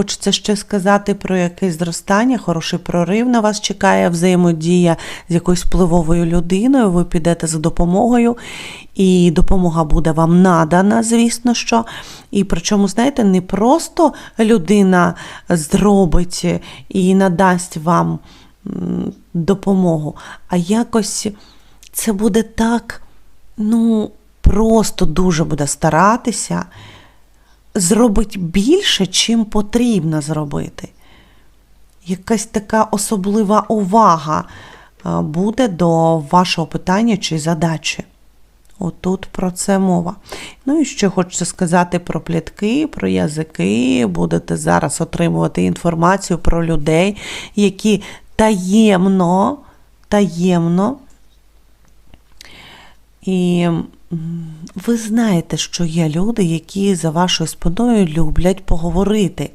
Хочеться ще сказати про якесь зростання, хороший прорив на вас чекає, взаємодія з якоюсь впливовою людиною. Ви підете за допомогою, і допомога буде вам надана, звісно що. І причому, знаєте, не просто людина зробить і надасть вам допомогу, а якось це буде так, ну, просто дуже буде старатися зробить більше, чим потрібно зробити. Якась така особлива увага буде до вашого питання чи задачі. Отут про це мова. Ну і ще хочеться сказати про плітки, про язики. Будете зараз отримувати інформацію про людей, які таємно, таємно. І ви знаєте, що є люди, які за вашою спиною люблять поговорити.